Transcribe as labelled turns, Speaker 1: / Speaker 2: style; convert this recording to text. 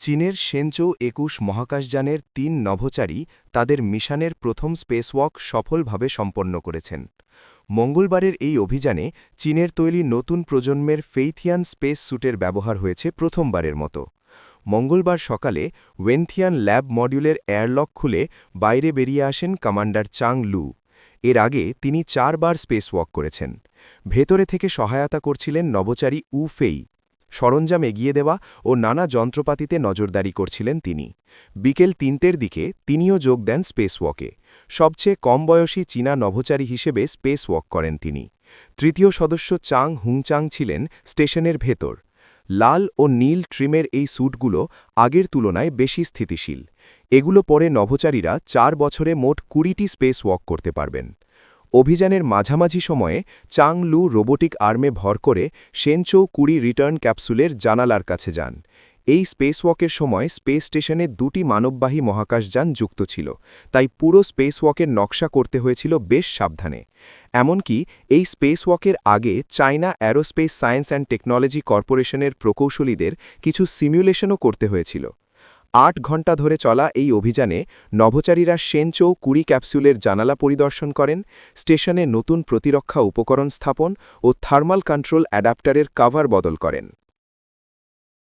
Speaker 1: চীনের সেনচৌ একুশ মহাকাশযানের তিন নভোচারী তাদের মিশনের প্রথম স্পেসওয়াক সফলভাবে সম্পন্ন করেছেন। মঙ্গলবারের এই অভিযানে চীনের তৈরি নতুন প্রজন্মের ফেইথিয়ান স্পেস স্যুটের ব্যবহার হয়েছে প্রথমবারের মতো। মঙ্গলবার সকালে ওয়েনথিয়ান ল্যাব মডিউলের এয়ারলক খুলে বাইরে বেরিয়ে আসেন কমান্ডার চাং লু। এর আগে তিনি চারবার স্পেস ওয়াক করেছেন। ভেতরে থেকে সহায়তা করছিলেন নভোচারী উ ফেই। সরঞ্জাম এগিয়ে দেওয়া ও নানা যন্ত্রপাতিতে নজরদারি করছিলেন তিনি। বিকেল তিনটের দিকে তিনিও যোগ দেন স্পেস ওয়াকে সবচেয়ে কম বয়সী চীনা নভোচারী হিসেবে স্পেস ওয়াক করেন তিনি। তৃতীয় সদস্য চাং হুংচাং ছিলেন স্টেশনের ভেতর। লাল ও নীল ট্রিমের এই স্যুটগুলো আগের তুলনায় বেশি স্থিতিশীল। এগুলো পরে নভোচারীরা চার বছরে মোট কুড়িটি স্পেস ওয়াক করতে পারবেন। অভিযানের মাঝামাঝি সময়ে চাং লু রোবোটিক আর্মে ভর করে সেনচৌ কুড়ি রিটার্ন ক্যাপসুলের জানালার কাছে যান। এই স্পেসওয়াকের সময় স্পেস স্টেশনে দুটি মানববাহী মহাকাশযান যুক্ত ছিল, তাই পুরো স্পেসওয়াকের নকশা করতে হয়েছিল বেশ সাবধানে। এমনকি এই স্পেসওয়াকের আগে China aerospace science and technology কর্পোরেশনের প্রকৌশলীদের কিছু সিমুলেশনও করতে হয়েছিল। আট ঘণ্টা ধরে চলা এই অভিযানে নভোচারীরা সেনচৌ কুড়ি ক্যাপসুলের জানালা পরিদর্শন করেন, স্টেশনে নতুন প্রতিরক্ষা উপকরণ স্থাপন ও থার্মাল কন্ট্রোল অ্যাডাপ্টারের কাভার বদল করেন।